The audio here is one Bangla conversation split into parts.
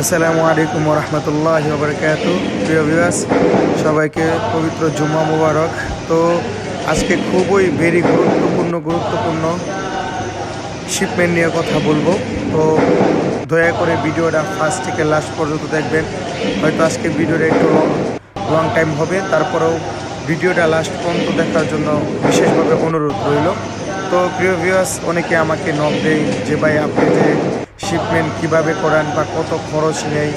আসসালামু আলাইকুম রহমতুল্লাহ বরকাত প্রিয় ভিউয়ার্স সবাইকে পবিত্র জুম্মা মুবারক। তো আজকে খুবই ভেরি গুরুত্বপূর্ণ গুরুত্বপূর্ণ শিপমেন্ট নিয়ে কথা বলব। তো দয়া করে ভিডিওটা ফার্স্ট থেকে লাস্ট পর্যন্ত দেখবেন। হয়তো আজকে ভিডিওটা একটু লং টাইম হবে, তারপরেও ভিডিওটা লাস্ট পর্যন্ত দেখার জন্য বিশেষভাবে অনুরোধ রইল। তো প্রিয় ভিউয়ার্স অনেকে আমাকে নক দেয় যে, ভাই, আপনি যে শিপমেন্ট কীভাবে করান বা কত খরচ নেই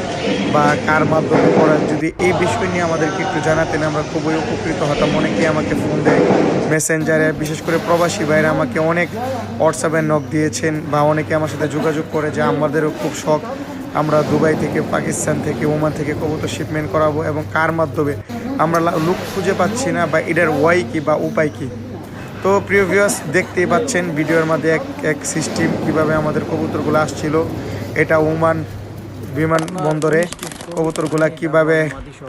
বা কার মাধ্যমে করান, যদি এই বিষয় নিয়ে আমাদেরকে একটু জানাতেন, আমরা খুবই উপকৃত হতাম। অনেকেই আমাকে ফোন দেয় মেসেঞ্জারে বিশেষ করে প্রবাসী ভাইরা আমাকে অনেক হোয়াটসঅ্যাপে নক দিয়েছেন বা অনেকে আমার সাথে যোগাযোগ করে যে আমাদেরও খুব শখ, আমরা দুবাই থেকে, পাকিস্তান থেকে, ওমান থেকে কবুতর শিপমেন্ট করাবো এবং কার মাধ্যমে? আমরা লুক খুঁজে পাচ্ছি না বা এটার ওয়াই কি বা উপায় কি? তো প্রিয় ভিউয়ার্স দেখতেই পাচ্ছেন ভিডিওর মধ্যে এক এক সিস্টেম কীভাবে আমাদের কবুতরগুলো আসছিল। এটা ওমান বিমানবন্দরে কবুতরগুলা কীভাবে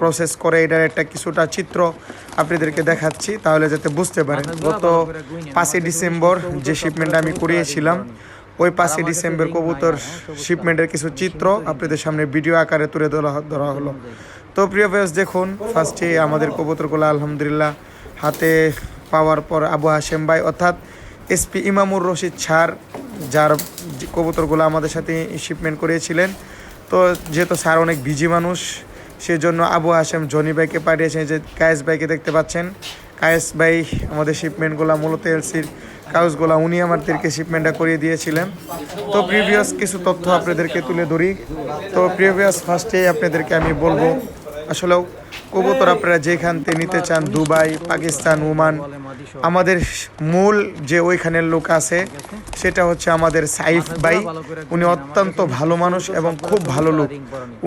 প্রসেস করে, এটার একটা কিছুটা চিত্র আপনাদেরকে দেখাচ্ছি, তাহলে যাতে বুঝতে পারেন। গত পাঁচই ডিসেম্বর যে শিপমেন্ট আমি করিয়েছিলাম, ওই পাঁচই ডিসেম্বর কবুতর শিপমেন্টের কিছু চিত্র আপনাদের সামনে ভিডিও আকারে তুলে ধরা ধরা হলো। তো প্রিয় ভিউয়ার্স দেখুন ফার্স্টে আমাদের কবুতরগুলো আলহামদুলিল্লাহ হাতে পাওয়ার পর আবু হাশেম ভাই, অর্থাৎ এসপি ইমামুর রশিদ ছাড়, যার কবুতরগুলো আমাদের সাথে শিপমেন্ট করিয়েছিলেন। তো যেহেতু স্যার অনেক বিজি মানুষ, সেজন্য আবু হাশেম জনি ভাইকে পাঠিয়েছেন। যে কায়েস ভাইকে দেখতে পাচ্ছেন, কায়েস ভাই আমাদের শিপমেন্টগুলো মূলত এলসির কাগজগুলো উনি আমাদেরকে শিপমেন্টটা করিয়ে দিয়েছিলেন। তো প্রিভিয়াস কিছু তথ্য আপনাদেরকে তুলে ধরি। তো প্রিভিয়াস ফার্স্টে আপনাদেরকে আমি বলব আসলেও কবুতর আপনারা যেখান থেকে নিতে চান, দুবাই, পাকিস্তান, ওমান, আমাদের মূল যে ওইখানের লোক আছে, সেটা হচ্ছে আমাদের সাইফ ভাই। উনি অত্যন্ত ভালো মানুষ এবং খুব ভালো লোক।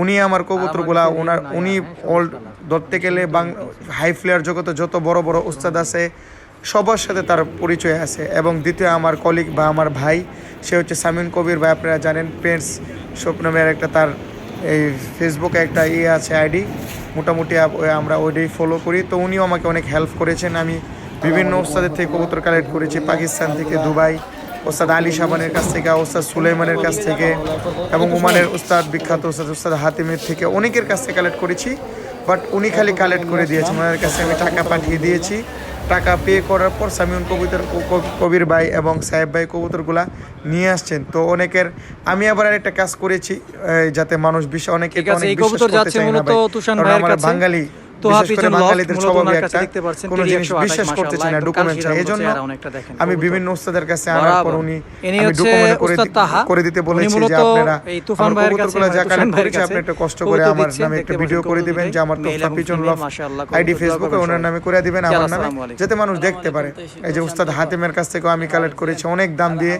উনি আমার কবুতরগুলা, ওনার, উনি অল ধরতে গেলে বাং হাই ফ্লেয়ার জগতে যত বড় বড় উস্তাদ আছে, সবার সাথে তার পরিচয় আছে। এবং দ্বিতীয় আমার কলিগ বা আমার ভাই, সে হচ্ছে সামিন কবির ভাই, আপনারা জানেন প্রিন্স স্বপ্নমের একটা তার এই ফেসবুকে একটা ইয়ে আছে আইডি, মোটামুটি আমরা ওইটাই ফলো করি। তো উনিও আমাকে অনেক হেল্প করেছেন। আমি বিভিন্ন ওস্তাদের থেকে কবুতর কালেক্ট করেছি। পাকিস্তান থেকে দুবাই, ওস্তাদ আলী সাবানের কাছ থেকে, ওস্তাদ সুলেমানের কাছ থেকে এবং উমানের উস্তাদ বিখ্যাত ওস্তাদ উস্তাদ হাতিমের থেকে অনেকের কাছ থেকে কালেক্ট করেছি। বাট উনি খালি কালেক্ট করে দিয়েছেন। ওনার কাছে আমি টাকা পাঠিয়ে দিয়েছি। টাকা পে করার পর সামিউন কবিতর কবির ভাই এবং সাহেব ভাই কবুতরগুলা নিয়ে আসছেন। তো অনেকের আমি আবার আরেকটা কাজ করেছি যাতে মানুষ বিশ্বাস অনেকে অনেক বিশ্বাস করতে চায় না ভাই। বাঙালি। তোহা বিশেষ করে পিজন লফট বাঙালিদের মূলত স্বভাবই ওনার কাছে একটা দেখতে পাচ্ছেন, কোনো কেডি জিনিস 128 বিশ্বাস করতে চায় না মাশাআল্লাহ, ডকুমেন্ট চাই একদম এই জন্য চেহারা অনেকটা দেখেন, আমি বিভিন্ন ওস্তাদের কাছে আনার পর উনি করে দিতে বলেছি যে আপনারা আমার আপনি কষ্ট করে নামে একটা ভিডিও করে দিবেন যে আমার তোফা পিছন লফ আইডি ফেসবুকে ওনার নামে করে দিবেন আমার নামে যাতে মানুষ দেখতে পারে। এই যে উস্তাদ হাতিমের কাছ থেকেও আমি কালেক্ট করেছি অনেক দাম দিয়ে।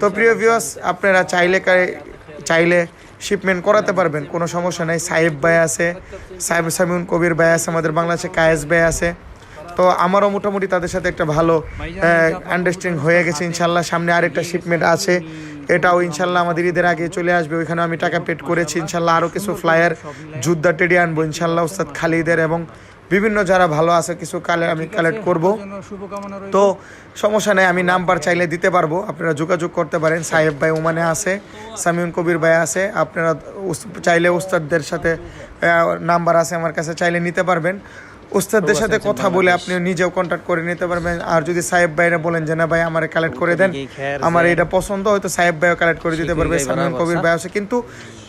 তো প্রিয় ভিউয়ার্স আপনারা চাইলে চাইলে শিপমেন্ট করাতে পারবেন, কোনো সমস্যা নাই। সাহেব ভাই আছে সাহেব সামিউন কবির ভাই আছে, আমাদের বাংলাদেশে কায়েস ভাই আছে। তো আমারও মোটামুটি তাদের সাথে একটা ভালো আন্ডারস্ট্যান্ডিং হয়ে গেছে, ইনশাল্লাহ সামনে আরেকটা শিপমেন্ট আছে। এটাও ইনশাল্লাহ আমাদের ঈদের আগে চলে আসবে ওইখানে আমি টাকা পেড করেছি, ইনশাল্লাহ আরও কিছু ফ্লায়ার যুদ্ধা টেডি আনব, ইনশাল্লাহ উস্তাদ খালিদের এবং বিভিন্ন যারা ভালো আছে কিছু কালে আমি কালেক্ট করব। তো সমস্যা নেই আমি নাম্বার চাইলে দিতে পারব। আপনারা যোগাযোগ করতে পারেন সাহেব ভাই ওমানে আছে সামিউন কবির ভাই আছে। আপনারা চাইলে উস্তাদদের সাথে নাম্বার আছে আমার কাছে চাইলে নিতে পারবেন। উস্তাদদের সাথে কথা বলে আপনি নিজেও কন্ট্যাক্ট করে নিতে পারবেন। আর যদি সাহেব ভাইরা বলেন যে না ভাই আমার কালেক্ট করে দেন আমার এটা পছন্দ হয়তো সাহেব ভাইও কালেক্ট করে দিতে পারবে সামিউন কবির ভাই আছে। কিন্তু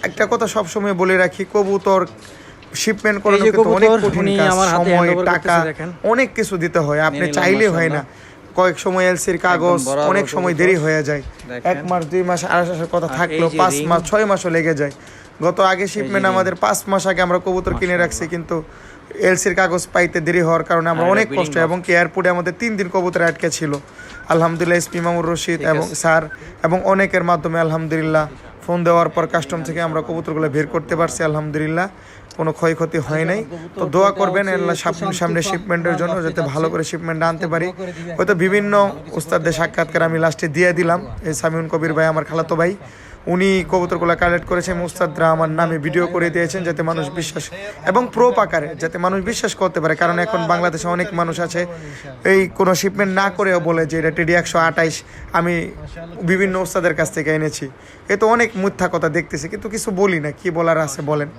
একটা কথা সবসময় বলে রাখি কবুতর শিপমেন্ট করানো কিন্তু অনেক কঠিন কাজ সময় টাকা অনেক কিছু দিতে হয় আপনি চাইলে হয় না। কয়েক সময় এলসির কাগজ অনেক সময় দেরি হয়ে যায়। এক মাস দুই মাস আড়াই মাসের কথা যে পাঁচ মাস ছয় মাসও লেগে যায়। গত আগে শিপমেন্ট আমাদের পাঁচ মাস আগে আমরা কবুতর কিনে রাখছি কিন্তু এলসির কাগজ পাইতে দেরি হওয়ার কারণে আমরা অনেক কষ্ট এবং কি এয়ারপোর্টে আমাদের তিন দিন কবুতর আটকে ছিল। আলহামদুলিল্লাহ এসপি মামুর রশিদ এবং স্যার এবং অনেকের মাধ্যমে আলহামদুলিল্লাহ ফোন দেওয়ার পর কাস্টম থেকে আমরা কবুতরগুলো বের করতে পারছি আলহামদুলিল্লাহ। কোনো ক্ষয়ক্ষতি হয় নাই। তো দোয়া করবেন আল্লাহ সামনে সামনে শিপমেন্টের জন্য যাতে ভালো করে শিপমেন্ট আনতে পারি। হয়তো বিভিন্ন উস্তাদদের সাক্ষাৎকার আমি লাস্টে দিয়ে দিলাম। এই সামিউন কবির ভাই আমার খালাতো ভাই উনি কবুতরগুলো কালেক্ট করেছেন মুস্তাদরা আমার নামে ভিডিও করে দিয়েছেন যাতে মানুষ বিশ্বাস এবং প্রোপ আকারে যাতে মানুষ বিশ্বাস করতে পারে। কারণ এখন বাংলাদেশে অনেক মানুষ আছে এই কোনো শিপমেন্ট না করেও বলে যে এটা টেডি একশো আঠাইশ আমি বিভিন্ন ওস্তাদের কাছ থেকে এনেছি। এ তো অনেক মিথ্যা কথা দেখতেছি কিন্তু কিছু বলি না কি বলার আছে বলেন।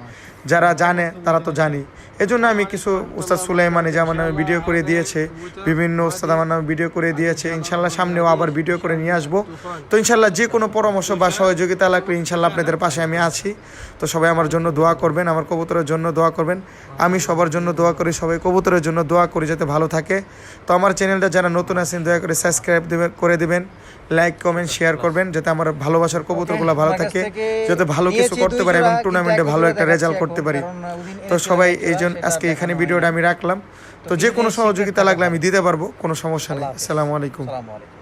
যারা জানে তারা তো জানি। এজন্য আমি কিছু উস্তাদ সুলাইমানি যে আমার নামে ভিডিও করে দিয়েছে বিভিন্ন উস্তাদ আমার নামে ভিডিও করে দিয়েছে ইনশাল্লাহ সামনেও আবার ভিডিও করে নিয়ে আসব। তো ইনশাল্লাহ যে কোনো পরামর্শ বা সহযোগিতা লাগলে ইনশাল্লাহ আপনাদের পাশে আমি আছি। তো সবাই আমার জন্য দোয়া করবেন আমার কবুতরের জন্য দোয়া করবেন। আমি সবার জন্য দোয়া করি সবাই কবুতরের জন্য দোয়া করি যাতে ভালো থাকে। তো আমার চ্যানেলটা যারা নতুন আছেন দয়া করে সাবস্ক্রাইব দেবেন করে দেবেন। লাইক কমেন্ট শেয়ার করবেন যাতে আমার ভালোবাসার কবুতরগুলো ভালো থাকে। যাতে ভালো কিছু করতে পারে এবং টুর্নামেন্টে ভালো একটা রেজাল্ট করতে পারি। তো সবাই এই জন্য আজকে এখানে ভিডিওটা আমি রাখলাম। তো যে কোনো সহযোগিতা লাগলে আমি দিতে পারব কোনো সমস্যা নেই। আসসালামু আলাইকুম। আলাইকুম।